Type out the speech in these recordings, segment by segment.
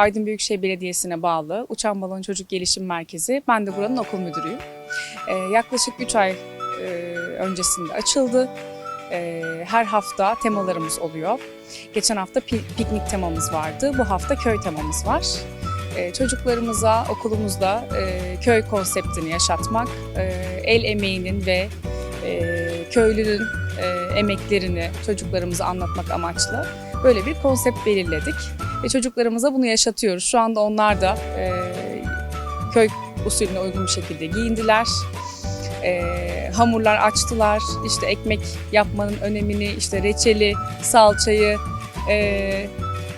Aydın Büyükşehir Belediyesi'ne bağlı Uçan Balon Çocuk Gelişim Merkezi. Ben de buranın okul müdürüyüm. Ee, yaklaşık 3 ay e, öncesinde açıldı. Ee, her hafta temalarımız oluyor. Geçen hafta pi- piknik temamız vardı. Bu hafta köy temamız var. Ee, çocuklarımıza okulumuzda e, köy konseptini yaşatmak, e, el emeğinin ve e, köylünün e, emeklerini çocuklarımıza anlatmak amaçlı böyle bir konsept belirledik. Ve çocuklarımıza bunu yaşatıyoruz. Şu anda onlar da e, köy usulüne uygun bir şekilde giyindiler. E, hamurlar açtılar. İşte ekmek yapmanın önemini, işte reçeli, salçayı, e,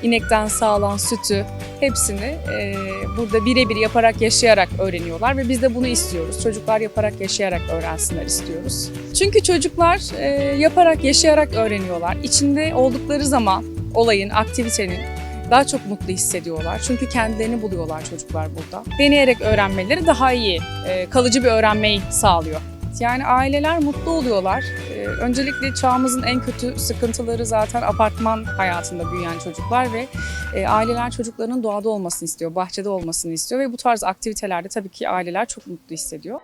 inekten sağlanan sütü hepsini e, burada birebir yaparak, yaşayarak öğreniyorlar ve biz de bunu istiyoruz. Çocuklar yaparak, yaşayarak öğrensinler istiyoruz. Çünkü çocuklar e, yaparak, yaşayarak öğreniyorlar. İçinde oldukları zaman olayın, aktivitenin daha çok mutlu hissediyorlar. Çünkü kendilerini buluyorlar çocuklar burada. Deneyerek öğrenmeleri daha iyi, e, kalıcı bir öğrenmeyi sağlıyor. Yani aileler mutlu oluyorlar. Ee, öncelikle çağımızın en kötü sıkıntıları zaten apartman hayatında büyüyen çocuklar ve e, aileler çocuklarının doğada olmasını istiyor, bahçede olmasını istiyor ve bu tarz aktivitelerde tabii ki aileler çok mutlu hissediyor.